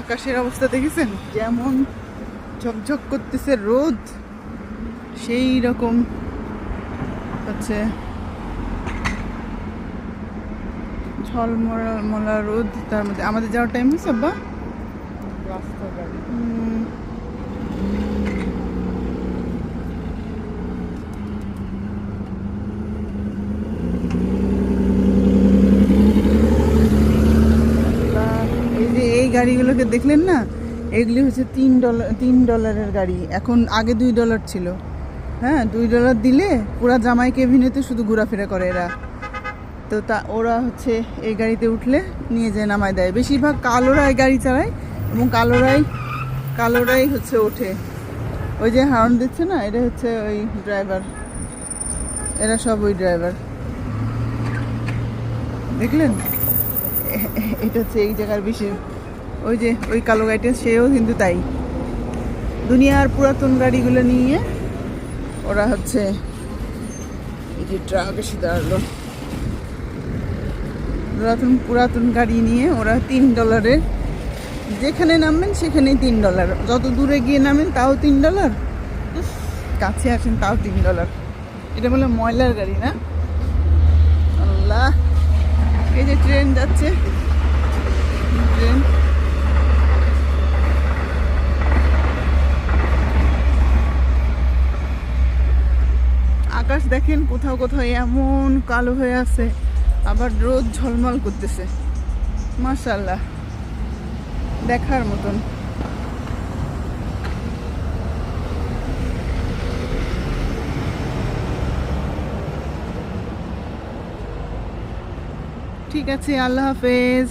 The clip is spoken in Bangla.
আকাশের অবস্থা দেখেছেন? যেমন ঝকঝক করতেছে রোদ সেই রকম হচ্ছে ঝলমলা মলা রোদ তার মধ্যে। আমাদের যাওয়ার টাইম হয়েছে আব্বা? রাস্তা গাড়ি উম, আল্লাহ, এই যে এই গাড়িগুলোকে দেখলেন না? এগুলি হচ্ছে তিন ডলার তিন ডলারের গাড়ি। এখন আগে দুই ডলার ছিল। হ্যাঁ দুই ডলার দিলে পুরা জামাই কেভিনেতে শুধু ঘোরাফেরা করে এরা। তো তা, ওরা হচ্ছে এই গাড়িতে উঠলে নিয়ে যেয়ে নামায় দেয়। বেশিরভাগ কালোরাই গাড়ি চালায় এবং কালোরাই কালোরাই হচ্ছে ওঠে। ওই যে হর্ন দিচ্ছে না? এটা হচ্ছে ওই ড্রাইভার। এরা সব ওই ড্রাইভার। দেখলেন? এটা হচ্ছে এই জায়গার বেশি ওই যে, ওই কালো গাড়িটা, সেও কিন্তু তাই। দুনিয়ার পুরাতন গাড়িগুলো নিয়ে ওরা হচ্ছে এই যে ট্রাক এসে দাঁড়াল পুরাতন পুরাতন গাড়ি নিয়ে ওরা তিন ডলারের যেখানে নামবেন সেখানেই তিন ডলার যত দূরে গিয়ে নামেন তাও তিন ডলার কাছে আসেন তাও তিন ডলার এটা বলে ময়লার গাড়ি না? আল্লাহ, এই যে ট্রেন যাচ্ছে ট্রেন আকাশ দেখেন কোথাও কোথাও এমন কালো হয়ে আছে, আবার রোদ ঝলমল করতেছে। মাশাল্লাহ দেখার মতন। ঠিক আছে, আল্লাহ হাফেজ।